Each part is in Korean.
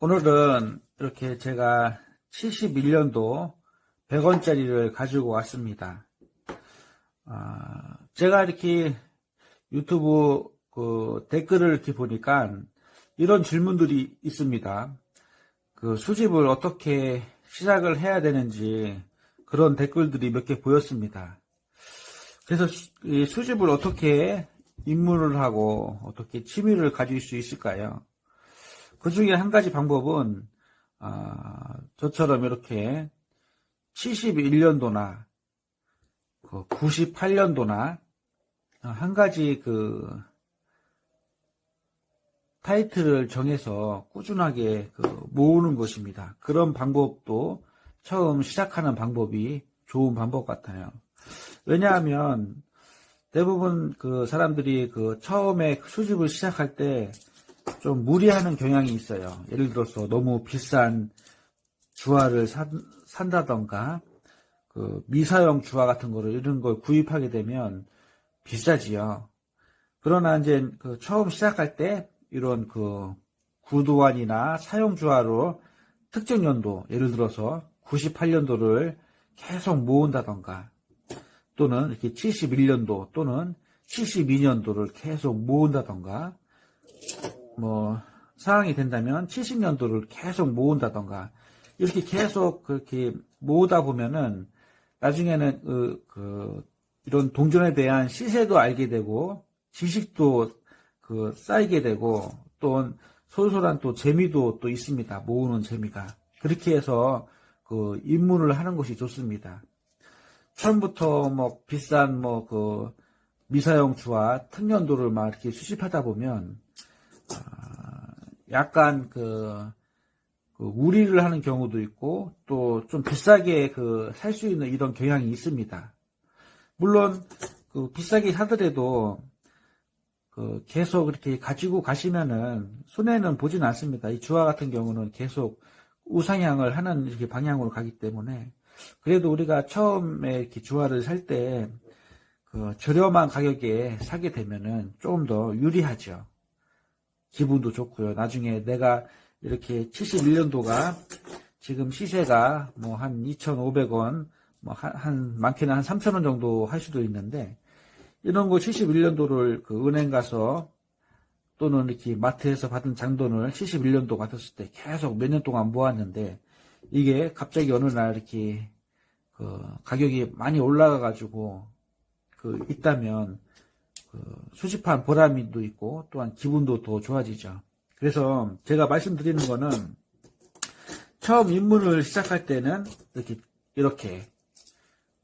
오늘은 이렇게 제가 71년도 100원짜리를 가지고 왔습니다. 아, 제가 이렇게 유튜브 그 댓글을 이렇게 보니까 이런 질문들이 있습니다. 그 수집을 어떻게 시작을 해야 되는지 그런 댓글들이 몇 개 보였습니다. 그래서 수집을 어떻게 입문을 하고 어떻게 취미를 가질 수 있을까요? 그 중에 한 가지 방법은 아, 저처럼 이렇게 71년도나 98년도나 한 가지 그 타이틀을 정해서 꾸준하게 그 모으는 것입니다. 그런 방법도 처음 시작하는 방법이 좋은 방법 같아요. 왜냐하면 대부분 그 사람들이 그 처음에 수집을 시작할 때 좀 무리하는 경향이 있어요. 예를 들어서 너무 비싼 주화를 산, 산다던가 그 미사용 주화 같은 거를 이런 걸 구입하게 되면 비싸지요. 그러나 이제 그 처음 시작할 때 이런 그 구도안이나 사용 주화로 특정 연도 예를 들어서 98년도를 계속 모은다던가 또는 이렇게 71년도 또는 72년도를 계속 모은다던가 뭐 상황이 된다면 70년도를 계속 모은다던가 이렇게 계속 그렇게 모으다 보면은 나중에는 그, 그 이런 동전에 대한 시세도 알게 되고 지식도 그 쌓이게 되고 또 솔솔한 또 재미도 또 있습니다. 모으는 재미가 그렇게 해서 그 입문을 하는 것이 좋습니다. 처음부터 뭐 비싼 뭐 그 미사용 주와 특년도를 막 이렇게 수집하다 보면 아, 약간 그, 그 무리를 하는 경우도 있고 또 좀 비싸게 그 살 수 있는 이런 경향이 있습니다. 물론 그 비싸게 사더라도 그 계속 이렇게 가지고 가시면은 손해는 보진 않습니다. 이 주화 같은 경우는 계속 우상향을 하는 이렇게 방향으로 가기 때문에 그래도 우리가 처음에 이렇게 주화를 살 때 그 저렴한 가격에 사게 되면은 조금 더 유리하죠. 기분도 좋고요. 나중에 내가 이렇게 71년도가 지금 시세가 뭐 한 2,500원, 뭐 한, 한 많게는 한 3,000원 정도 할 수도 있는데 이런 거 71년도를 그 은행 가서 또는 이렇게 마트에서 받은 장돈을 71년도 받았을 때 계속 몇 년 동안 모았는데 이게 갑자기 어느 날 이렇게 그 가격이 많이 올라가 가지고 그 있다면 그 수집한 보람도 있고 또한 기분도 더 좋아지죠. 그래서 제가 말씀드리는 거는 처음 입문을 시작할 때는 이렇게 이렇게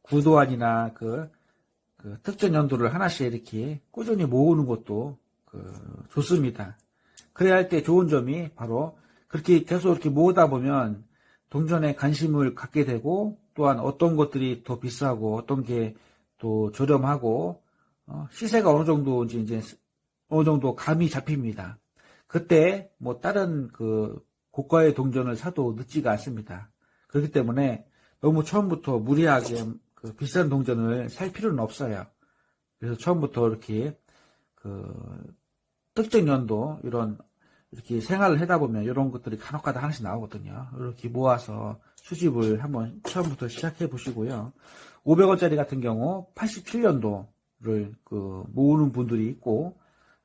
구도안이나 그, 그 특정 연도를 하나씩 이렇게 꾸준히 모으는 것도 그 좋습니다. 그래야 할 때 좋은 점이 바로 그렇게 계속 이렇게 모으다 보면 동전에 관심을 갖게 되고 또한 어떤 것들이 더 비싸고 어떤 게 또 저렴하고 어, 시세가 어느 정도인지 이제 어느 정도 감이 잡힙니다. 그때 뭐 다른 그 고가의 동전을 사도 늦지가 않습니다. 그렇기 때문에 너무 처음부터 무리하게 그 비싼 동전을 살 필요는 없어요. 그래서 처음부터 이렇게 그 특정 연도 이런 이렇게 생활을 하다 보면 이런 것들이 간혹가다 하나씩 나오거든요. 이렇게 모아서 수집을 한번 처음부터 시작해 보시고요. 500원짜리 같은 경우 87년도 를 그 모으는 분들이 있고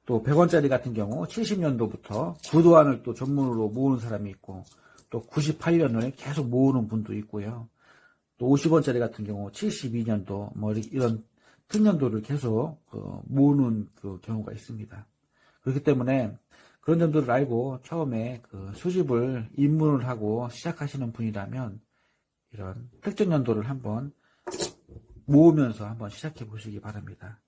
또 100원짜리 같은 경우 70년도부터 구도안을 또 전문으로 모으는 사람이 있고 또 98년을 계속 모으는 분도 있고요. 또 50원짜리 같은 경우 72년도 뭐 이런 특년도를 계속 그 모으는 그 경우가 있습니다. 그렇기 때문에 그런 점들을 알고 처음에 그 수집을 입문을 하고 시작하시는 분이라면 이런 특정 연도를 한번 모으면서 한번 시작해 보시기 바랍니다.